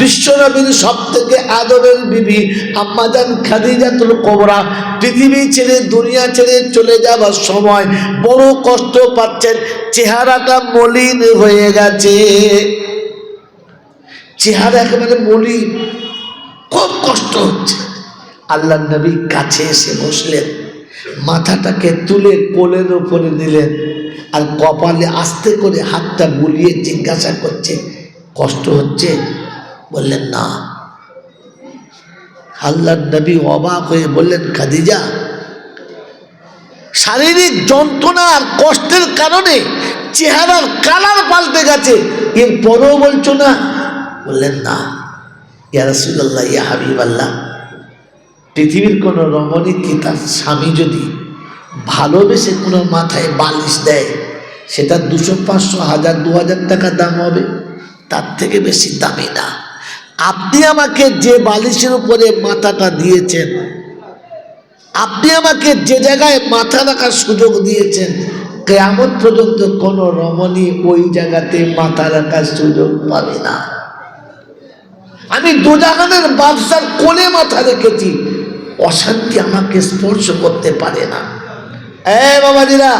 বিশ্বনবীর সব থেকে আদরের বিবি আম্মাজান খাদিজাতুল কোবরা। পৃথিবী ছেড়ে, দুনিয়া ছেড়ে চলে যাবার সময় বড় কষ্ট পাচ্ছেন, চেহারাটা মলিন হয়ে গেছে। চেহারা একেবারে মলিন, খুব কষ্ট হচ্ছে। আল্লাহ নবী কাছে এসে বসলেন, মাথাটাকে তুলে কোলের উপরে নিলেন আর কপালে আস্তে করে হাতটা বুলিয়ে জিজ্ঞাসা করছে, কষ্ট হচ্ছে? বললেন, না। আল্লাহ নবী অবাক হয়ে বললেন, খাদিজা, শারীরিক যন্ত্রণা আর কষ্টের কারণে চেহারার কালার পাল্টে গেছে। এর পরেও বলছো না? বললেন, না। ইয়া রাসূলুল্লাহ, ইয়া হাবিবাল্লাহ, পৃথিবীর কোনো রমণী কি তার স্বামী যদি ভালোবেসে কোনো মাথায় বালিশ দেয়, সেটা দুশো, পাঁচশো, হাজার, দু হাজার টাকা দাম হবে? তার থেকে বেশি দামি না। আপনি আমাকে যে বালিশের উপরে মাথাটা দিয়েছেন, আপনি আমাকে যে জায়গায় মাথা রাখার সুযোগ দিয়েছেন, কেয়ামত পর্যন্ত কোনো রমণী ওই জায়গাতে মাথা রাখার সুযোগ পাবে না। আমি দুজাহানের বাদশার কোলে মাথা রেখেছি, অশান্তি আমাকে স্পর্শ করতে পারে না। এ বাবা বাবাজিরা,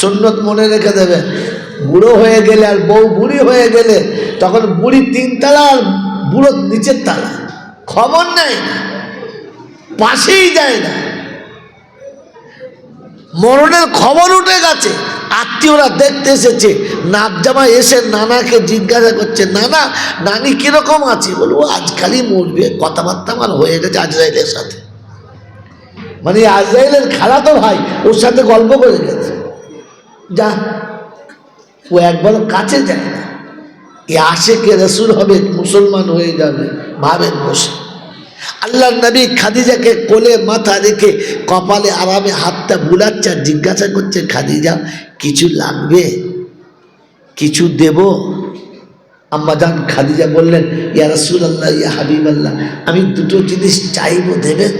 সুন্নত মনে রেখে দেবে, বুড়ো হয়ে গেলে আর বউ বুড়ি হয়ে গেলে, তখন বুড়ি তিনতলা আর বুড়ো নিচের তালা। খবর নেয় না, পাশেই যায় না। মরণের খবর উঠে গেছে, আত্মীয়রা দেখতে এসেছে নাক জামা এসে নানাকে জিজ্ঞাসা করছে, নানা, নানি কীরকম আছে? বলব আজকালই মরবে, কথাবার্তা আমার হয়ে গেছে আজরাইলের সাথে। মানে আজরাইলের খেলা তো ভাই, ওর সাথে গল্প করে গেছে। যা, ও একবারও কাছে যায় না। এ আসে কে রসুল হবে, মুসলমান হয়ে যাবে, ভাবেন বসে। আল্লাহ নবী খাদিজাকে কোলে মাথা রেখে কপালে আরামে হাতটা বুলাচ্ছে আর জিজ্ঞাসা করছে, খাদিজা, কিছু লাগবে? কিছু দেব? আম্মা যান খাদিজা বললেন, ইয়া রাসুল আল্লাহ ইয়া হাবিব আল্লাহ আমি দুটো জিনিস চাইব, দেবেন?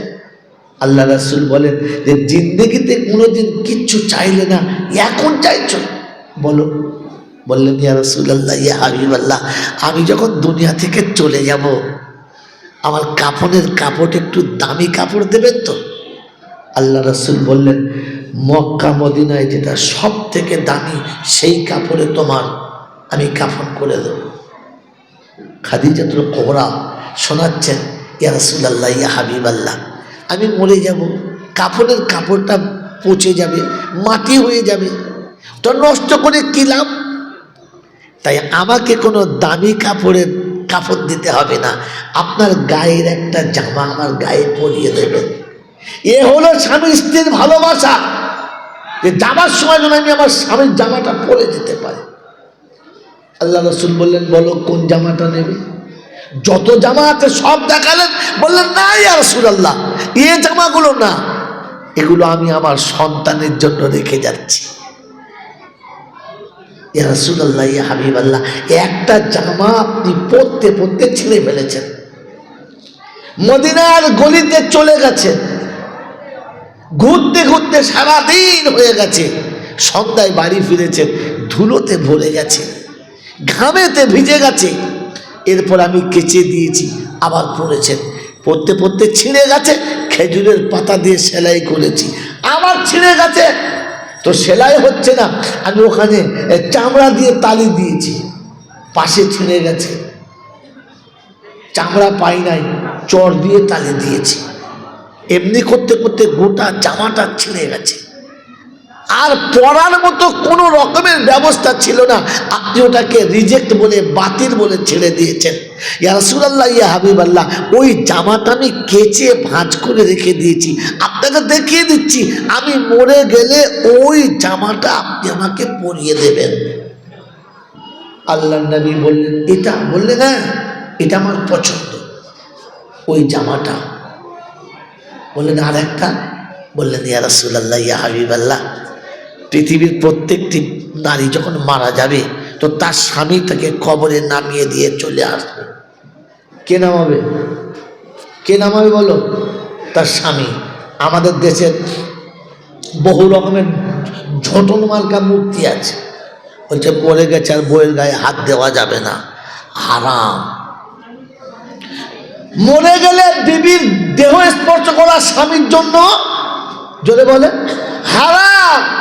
আল্লাহ রাসুল বলেন, যে জিন্দগিতে কোনোদিন কিচ্ছু চাইলে না, এখন চাইছো? বলো বললেন, ইয়া রাসুল আল্লাহ ইয়া হাবিব আল্লাহ আমি যখন দুনিয়া থেকে চলে যাব, আমার কাপড়ের কাপড় একটু দামি কাপড় দেবেন তো? আল্লাহ রসুল বললেন, মক্কা, মদিনায় যেটা সব থেকে দামি, সেই কাপড়ে তোমার আমি কাফন করে দেব। খাদিজাতুল কোহরা শোনাচ্ছেন, ইয়া রসুল ইয়া হাবিব আল্লাহ আমি মরে যাব কাপড়ের কাপড়টা পচে যাবে, মাটি হয়ে যাবে তো নষ্ট করে কি লাভ? তাই আমাকে কোনো দামি কাপড়ের কাপড় দিতে হবে না। আপনার গায়ের একটা জামা আমার গায়ে পরিয়ে দেবেন। এ হলো স্বামী স্ত্রীর ভালোবাসা। যে যাবার সময় যেন আমি আমার স্বামীর জামাটা পরে যেতে পারি। আল্লাহ রসুল বললেন, বলো কোন জামাটা নেবে? যত জামা আছে সব দেখালেন। বললেন, না ইয়া রসুল আল্লাহ এ জামাগুলো না। এগুলো আমি আমার সন্তানের জন্য রেখে যাচ্ছি। ইয়া ইয়া হাবিবাল্লাহ, একটা জামা আপনি পরতে পরতে ছিঁড়ে ফেলেছেন। মদিনার গলিতে চলে গেছেন। ঘুরতে ঘুরতে সারাদিন হয়ে গেছে। সন্ধ্যায় বাড়ি ফিরেছেন, ধুলোতে ভরে গেছে, ঘামেতে ভিজে গেছে। এরপর আমি কেচে দিয়েছি, আবার পড়েছেন। পড়তে পড়তে ছিঁড়ে গেছে, খেজুরের পাতা দিয়ে সেলাই করেছি। আবার ছিঁড়ে গেছে তো সেলাই হচ্ছে না। আমি ওখানে চামড়া দিয়ে তালি দিয়েছি। পাশে ছিঁড়ে গেছে। চামড়া পাই নাই চর দিয়ে তালি দিয়েছি। এমনি করতে করতে গোটা জামাটা ছিঁড়ে গেছে। আর পড়ার মতো কোনো রকমের ব্যবস্থা ছিল না। আপনি ওটাকে রিজেক্ট বলে, বাতিল বলে ছেড়ে দিয়েছেন। ইয়া রাসূলুল্লাহ, ইয়া হাবিবাল্লাহ, ওই জামাটা আমি কেচে ভাঁজ করে রেখে দিয়েছি। আপনাকে দেখিয়ে দিচ্ছি, আমি মরে গেলে ওই জামাটা আপনি আমাকে পরিয়ে দেবেন। আল্লাহ নবী বললেন, এটা? বললেন হ্যাঁ এটা আমার পছন্দ। ওই জামাটা। বললেন আর একটা বললেন, ইয়া রাসূলুল্লাহ, ইয়া হাবিবাল্লাহ পৃথিবীর প্রত্যেকটি নারী যখন মারা যাবে, তো তার স্বামী তাকে কবরে নামিয়ে দিয়ে চলে আসবে। কে নামাবে? কে নামাবে বলো? তার স্বামী। আমাদের দেশের বহু রকমের ঝোটন মার্কা মূর্তি আছে। বলছে পড়ে গেছে আর বইয়ের গায়ে হাত দেওয়া যাবে না। হারাম। মরে গেলে বিবির দেহ স্পর্শ করা স্বামীর জন্য, জোরে বলে, হারাম।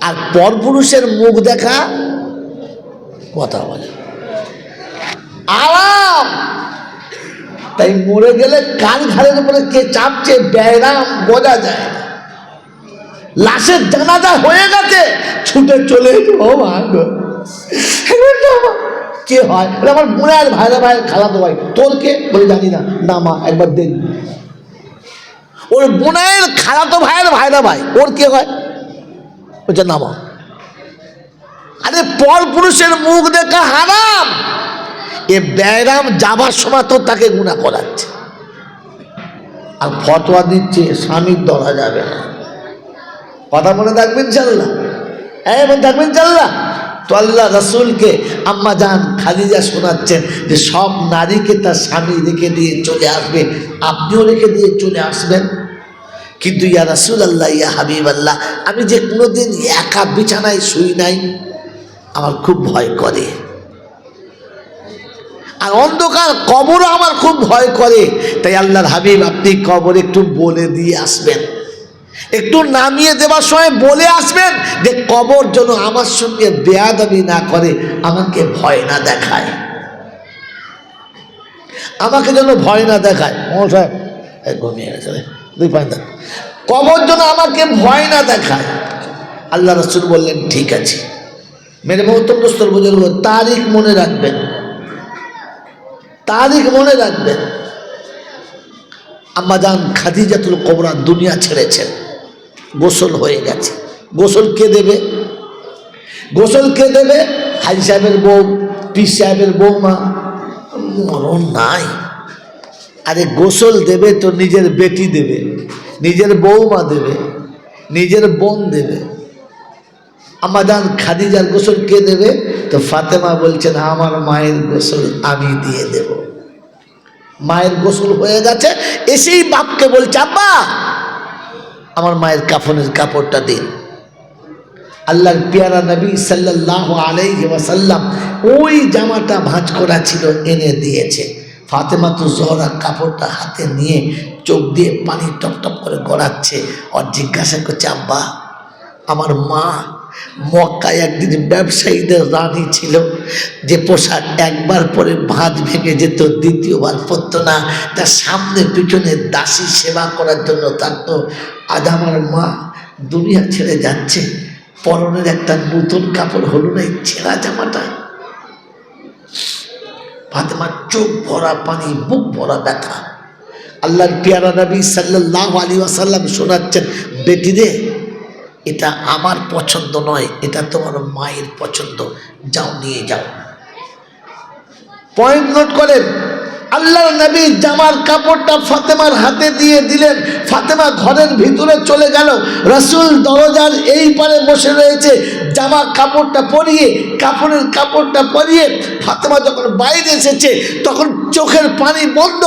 আর পরপুরুষের মুখ দেখা কথা বলে। আরাম! তাই মরে গেলে কান ঘাড়ের উপরে কে চাপছে ব্যায়াম বোঝা যায়। লাশের জানাজা হয়ে গেছে ছুটে চলে এলো, ও মা গো। এবার কে হয়? আমার বোনের ভাইরা ভাইয়ের খালাতো ভাই তোর কে? বলে জানি না। না মা একবার দেন ওর বোনের খালাতো ভাইয়ের ভাইরা ভাই ওর কে হয়? বলছে না মা আরে পর পুরুষের মুখ দেখা হারাম। এ ব্যায়াম যাবার সময় তো তাকে গুণা করাচ্ছে। আর ফতোয়া দিচ্ছে, স্বামীর ধরা যাবে না। কথা মনে থাকবেন চাল্লা হ্যাঁ থাকবেন চাল্লা তো আল্লাহ রসুলকে আম্মা যান খাদিজা শোনাচ্ছেন যে, সব নারীকে তার স্বামী রেখে দিয়ে চলে আসবে। আপনিও রেখে দিয়ে চলে আসবেন। কিন্তু ইয়া রাসুল আল্লাহ ইয়া হাবিব আল্লাহ আমি যে কোনোদিন একা বিছানায় শুই নাই, আমার খুব ভয় করে। আর অন্ধকার কবরও আমার খুব ভয় করে। তাই আল্লাহর হাবিব, আপনি কবর একটু বলে দিয়ে আসবেন। একটু নামিয়ে দেওয়ার সময় বলে আসবেন যে কবর যেন আমার সঙ্গে বেয়াদবি না করে, আমাকে ভয় না দেখায়। আমাকে যেন ভয় না দেখায়। মশাই ঘুমিয়ে গেছে দুই দাঁত। কবর যেন আমাকে ভয় না দেখায়। আল্লাহ রসুল বললেন, ঠিক আছে। মেরে মহত্তম দোস্তর বুজুর্গ তারিখ মনে রাখবেন। তারিখ মনে রাখবেন। আম্মাজান খাদিজাতুল কবরা দুনিয়া ছেড়েছেন। গোসল হয়ে গেছে। গোসল কে দেবে? গোসল কে দেবে? হাজি সাহেবের বউ পীর সাহেবের বৌমা। মরণ নাই। আরে গোসল দেবে তো নিজের বেটি দেবে। নিজের বৌমা দেবে, নিজের বোন দেবে। আমাদান খাদিজার গোসল কে দেবে? তো ফাতেমা বলছেন, আমার মায়ের গোসল আমি দিয়ে দেব। মায়ের গোসল হয়ে গেছে, এসেই বাপকে বলছে, আব্বা, আমার মায়ের কাফনের কাপড়টা দিন। আল্লাহর পিয়ারা নবী সাল্লাহ ওয়াসাল্লাম ওই জামাটা ভাঁজ করা ছিল, এনে দিয়েছে। ফাতেমা তো জহরা কাপড়টা হাতে নিয়ে চোখ দিয়ে পানি টপ টপ করে গড়াচ্ছে আর জিজ্ঞাসা করছে, আব্বা, আমার মা মক্কায় একদিন ব্যবসায়ীদের রানী ছিল, যে পোশাক একবার পরে ভাঁজ ভেঙে যেত, দ্বিতীয়বার পরত না। তার সামনে পিছনে দাসী সেবা করার জন্য থাকতো। আজ আমার মা দুনিয়া ছেড়ে যাচ্ছে। পরনের একটা নতুন কাপড় হলো না এই ছেঁড়া জামাটা। ফাতেমার চোখ ভরা, পানি, বুক ভরা ব্যথা। আল্লাহর পেয়ারা নবী সাল্লাহ আলী আসাল্লাম শোনাচ্ছেন, বেটি রে, এটা আমার পছন্দ নয়, এটা তোমার মায়ের পছন্দ। যাও, নিয়ে যাও। পয়েন্ট নোট করেন আল্লাহর নবী জামার কাপড়টা ফাতেমার হাতে দিয়ে দিলেন। ফাতেমা ঘরের ভিতরে চলে গেল। রসুল দরজার এই পারে বসে রয়েছে। জামা কাপড়টা পরিয়ে, কাপড়ের কাপড়টা পরিয়ে ফাতেমা যখন বাইরে এসেছে, তখন চোখের পানি বন্ধ,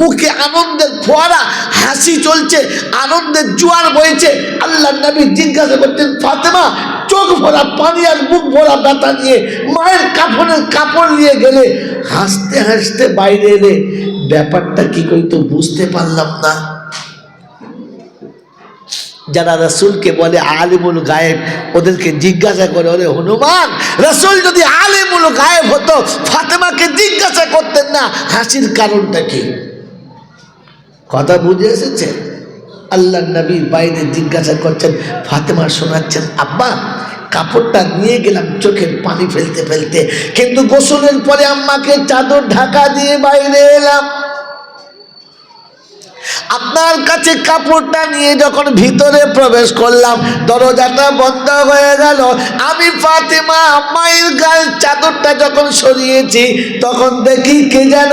মুখে আনন্দের ফোয়ারা, হাসি চলছে, আনন্দের জোয়ার বইছে। আল্লাহ নবী জিজ্ঞাসা করতেন ফাতেমা, চোখ ভরা পানি আর মুখ ভরা ব্যথা নিয়ে মায়ের কাপড়ের কাপড় নিয়ে গেলে হাসতে হাসতে বাইরে এলে ব্যাপারটা কি করি তো বুঝতে পারলাম না। যারা রসুলকে বলে আলিমুল গায়েব, ওদেরকে জিজ্ঞাসা করে, ওরে হনুমান, রসুল যদি আলিমুল গায়েব হতো, ফাতেমাকে জিজ্ঞাসা করতেন না, হাসির কারণটা কি? কথা বুঝে এসেছে? আল্লাহ নবী বাইরে জিজ্ঞাসা করছেন, ফাতেমা শোনাচ্ছেন, আব্বা কাপড়টা নিয়ে গেলাম, চোখের পানি ফেলতে ফেলতে। কিন্তু গোসলের পরে আম্মাকে চাদর ঢাকা দিয়ে বাইরে এলাম। আপনার কাছে কাপড়টা নিয়ে যখন ভিতরে প্রবেশ করলাম, দরজাটা বন্ধ হয়ে গেল। আমি ফাতেমা মায়ের গায়ের চাদরটা যখন সরিয়েছি, তখন দেখি কে যেন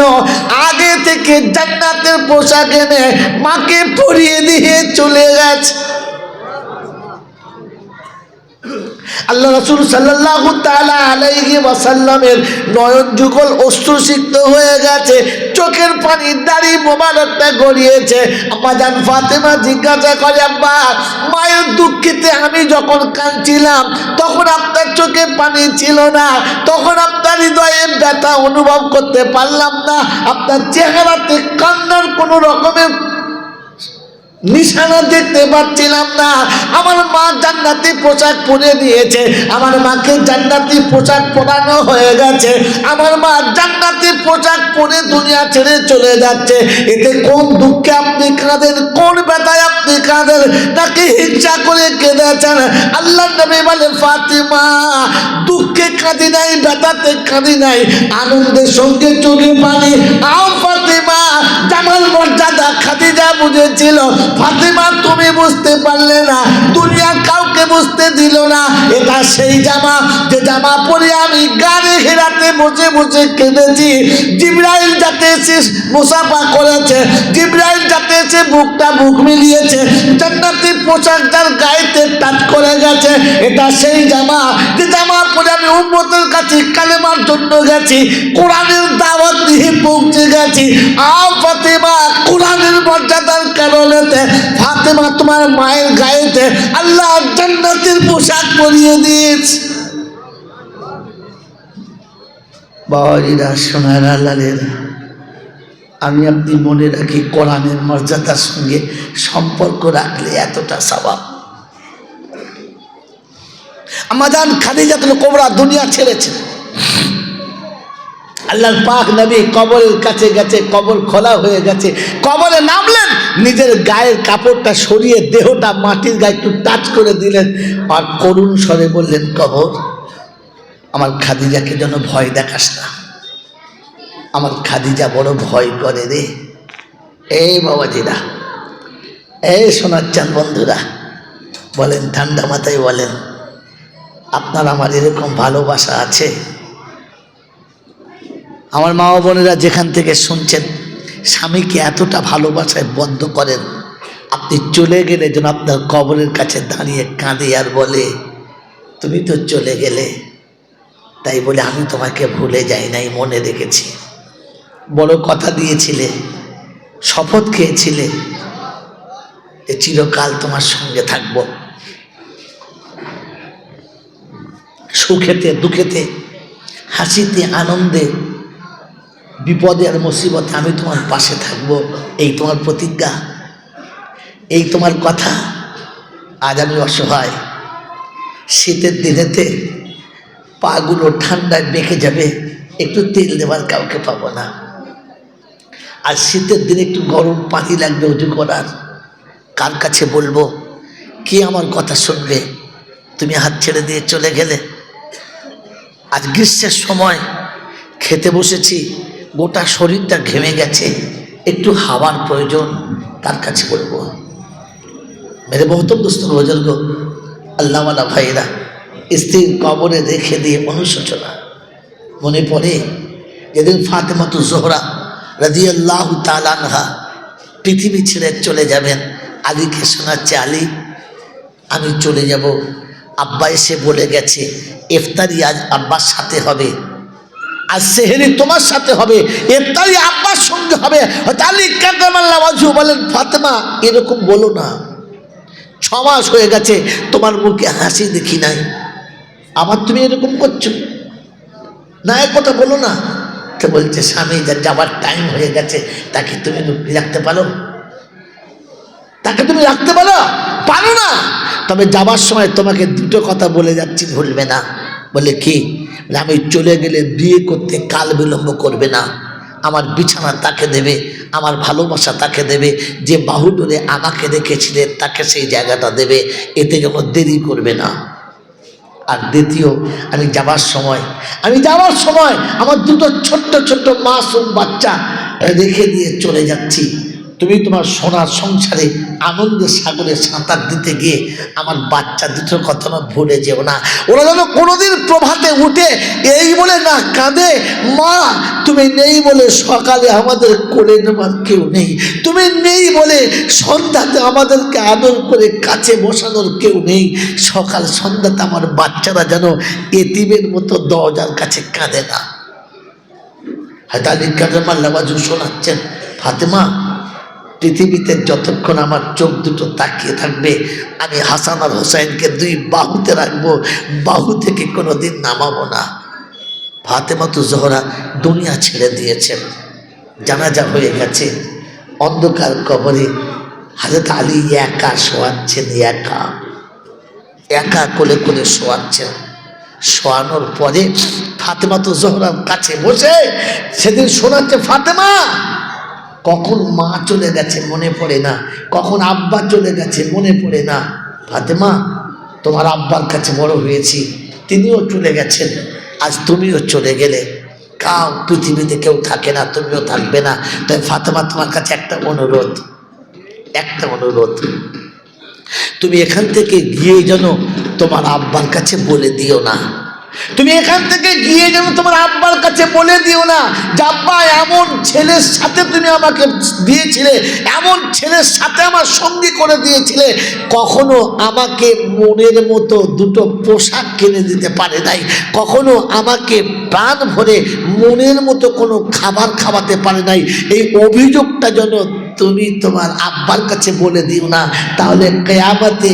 আগে থেকে জান্নাতের পোশাক এনে মাকে পরিয়ে দিয়ে চলে গেছে। আল্লাহ রসুল সাল্লাহ আলাইহি ওয়াসাল্লামের নয়ন যুগল অশ্রুসিক্ত হয়ে গেছে, চোখের পানি দাড়ি মোবারকটা গড়িয়েছে। আমাজান ফাতেমা জিজ্ঞাসা করে আব্বা মায়ের দুঃখিতে আমি যখন কাঁদছিলাম, তখন আপনার চোখে পানি ছিল না, তখন আপনার হৃদয়ে ব্যথা অনুভব করতে পারলাম না। আপনার চেহারাতে কান্নার কোনো রকমের নিশানা দেখতে পাচ্ছিলাম না। আমার মা জান্নাতি পোশাক পরে নিয়েছে আমার মাকে জান্নাতি পোশাক পরানো হয়ে গেছে। আমার মা জান্নাতি পোশাক পরে দুনিয়া ছেড়ে চলে যাচ্ছে। এতে কোন দুঃখে আপনি কাঁদেন, কোন ব্যথায় আপনি কাঁদেন তাকে হিংসা করে কেঁদেছেন? আল্লাহ নবী বলে, ফাতিমা, দুঃখে কাঁদি নাই, ব্যথাতে কাঁদি নাই। আনন্দের সঙ্গে চোখে পানি আও ফাতিমা, জামাল মর্যাদা খাদিজা বুঝেছিল। ফাতিমা, তুমি বুঝতে পারলে না দুনিয়ার কাউকে বুঝতে দিল না। এটা সেই জামা, যে জামা পরে আমি গানে হেরাতে বসে বসে কেঁদেছি। জিব্রাইল যাতে এসে মুসাফা করেছে, জিব্রাইল যাতে এসে বুকটা বুক মিলিয়েছে, জান্নাতি পোশাক যার গায়েতে টাচ করে গেছে। এটা সেই জামা, যে জামা পরে আমি উম্মতের কাছে কালেমার জন্য গেছি, কোরআনের দাওয়াত দিয়ে পৌঁছে গেছি। আও ফাতেমা, কোরআনের মর্যাদার কারণেতে ফাতেমা তোমার মায়ের গায়েতে আল্লাহ জান্নাতের পোশাক পরিয়ে দিয়েছে। আমি আপনি মনে রাখি কোরআনের মর্যাদার সঙ্গে সম্পর্ক রাখলে এতটা স্বভাব। আমাদান খাদিজাতুল কোবরা দুনিয়া ছেড়েছেন আল্লাহর পাক নবী কবরের কাছে গেছে, কবর খোলা হয়ে গেছে। কবরে নামলেন, নিজের গায়ের কাপড়টা সরিয়ে দেহটা মাটির গায়ে একটু টাচ করে দিলেন। আর করুণ স্বরে বললেন, কবর, আমার খাদিজাকে যেন ভয় দেখাস না। আমার খাদিজা বড় ভয় করে রে। এই বাবাজিরা, এই সোনার চান বন্ধুরা, বলেন, ঠান্ডা মাথায় বলেন আপনার আমার এরকম ভালোবাসা আছে? আমার মা বোনেরা যেখান থেকে শুনছেন, স্বামীকে এতটা ভালোবাসায় বদ্ধ করেন, আপনি চলে গেলে যেন আপনার কবরের কাছে দাঁড়িয়ে কাঁদে আর বলে, তুমি তো চলে গেলে। তাই বলে, আমি তোমাকে ভুলে যাই নাই, মনে রেখেছি। বড় কথা দিয়েছিলে, শপথ খেয়েছিলে, যে চিরকাল তোমার সঙ্গে থাকব। সুখেতে, দুঃখেতে, হাসিতে, আনন্দে, বিপদে আর মুসিবতে আমি তোমার পাশে থাকব। এই তোমার প্রতিজ্ঞা, এই তোমার কথা আজ আমি অসহায়। শীতের দিনেতে পাগুলো ঠান্ডায় বেঁকে যাবে, একটু তেল দেওয়ার কাউকে পাবো না। আর শীতের দিনে একটু গরম পানি লাগবে উজু করার, কার কাছে বলব? কে আমার কথা শুনবে? তুমি হাত ছেড়ে দিয়ে চলে গেলে আজ গ্রীষ্মের সময় খেতে বসেছি, গোটা শরীরটা ঘেমে গেছে, একটু হাওয়ার প্রয়োজন তার কাছে বলব। মেরে বহুতম দোস্ত, বুজুর্গ, আল্লাহওয়ালা ভাইরা স্ত্রীর কবরে রেখে দিয়ে অনুশোচনা। মনে পড়ে যেদিন ফাতেমাতু জোহরা রাজি আল্লাহ তালানহা পৃথিবী ছেড়ে চলে যাবেন, আলীকে শোনাচ্ছে আলী, আমি চলে যাব আব্বা এসে বলে গেছে, ইফতারি আজ আব্বার সাথে হবে। আর সেহেরি তোমার সাথে হবে। ইফতারি আব্বার সঙ্গে হবে। আলী কাদামাল্লা বলেন ফাতেমা, এরকম বলো না। ছ মাস হয়ে গেছে, তোমার মুখে হাসি দেখি নাই। আবার তুমি এরকম করছ? না এক কথা বলো না। তো বলছে, স্বামী, যা যাবার টাইম হয়ে গেছে, তাকে তুমি রাখতে পারো? তাকে তুমি রাখতে পারো? পারো না। তবে যাবার সময় তোমাকে দুটো কথা বলে যাচ্ছি, ভুলবে না। বলে কি? আমি চলে গেলে বিয়ে করতে কাল বিলম্ব করবে না। আমার বিছানা তাকে দেবে, আমার ভালোবাসা তাকে দেবে, যে বাহু ধরে আমাকে রেখেছিলেন তাকে সেই জায়গাটা দেবে। এতে যেন দেরি করবে না। আর দ্বিতীয়, আমি যাবার সময়, আমি যাওয়ার সময় আমার দুটো ছোট্ট ছোট্ট মাসুম বাচ্চা রেখে দিয়ে চলে যাচ্ছি। তুমি তোমার সোনার সংসারে আনন্দের সাগরে সাঁতার দিতে গিয়ে আমার বাচ্চা দুটোর কথা না ভুলে যেও না। ওরা যেন কোনোদিন প্রভাতে উঠে এই বলে না কাঁদে, মা, তুমি নেই বলে সকালে আমাদের কোলে নেবার কেউ নেই। তুমি নেই বলে সন্ধ্যাতে আমাদেরকে আদর করে কাছে বসানোর কেউ নেই। সকাল সন্ধ্যাতে আমার বাচ্চারা যেন এতিমের মতো দরজার কাছে কাঁদে না। হয়তো আলী কাদের মাল্লাবাজু শোনাচ্ছেন, ফাতেমা পৃথিবীতে যতক্ষণ আমার চোখ দুটো তাকিয়ে থাকবে, আমি হাসান আর হোসাইনকে দুই বাহুতে রাখব, বাহু থেকে কোনো দিন নামাবো না। ফাতেমা তো জহরা দুনিয়া ছেড়ে দিয়েছেন। জানাজা হয়ে গেছে, অন্ধকার কবরে হাজরত আলী একা শোয়াচ্ছেন, একা। একা কোলে কোলে শোয়াচ্ছেন। শোয়ানোর পরে ফাতেমা তো জহরার কাছে বসে, সেদিন শোনাচ্ছে ফাতেমা! কখন মা চলে গেছে মনে পড়ে না। কখন আব্বা চলে গেছে মনে পড়ে না। ফাতেমা, তোমার আব্বার কাছে বড় হয়েছি, তিনিও চলে গেছেন, আজ তুমিও চলে গেলে। কাউ পৃথিবীতে কেউ থাকে না, তুমিও থাকবে না। তাই ফাতেমা, তোমার কাছে একটা অনুরোধ একটা অনুরোধ। তুমি এখান থেকে গিয়ে যেন তোমার আব্বার কাছে বলে দিও না। তুমি এখান থেকে গিয়ে যেন তোমার আব্বার কাছে বলে দিও না যে এমন ছেলের সাথে তুমি আমাকে দিয়েছিলে, এমন ছেলের সাথে আমার সঙ্গী করে দিয়েছিলে, কখনো আমাকে মনের মতো দুটো পোশাক কিনে দিতে পারে নাই, কখনো আমাকে প্রাণ ভরে মনের মতো কোনো খাবার খাওয়াতে পারে নাই। এই অভিযোগটা যেন তুমি তোমার আব্বার কাছে বলে দিও না, তাহলে কেয়ামতে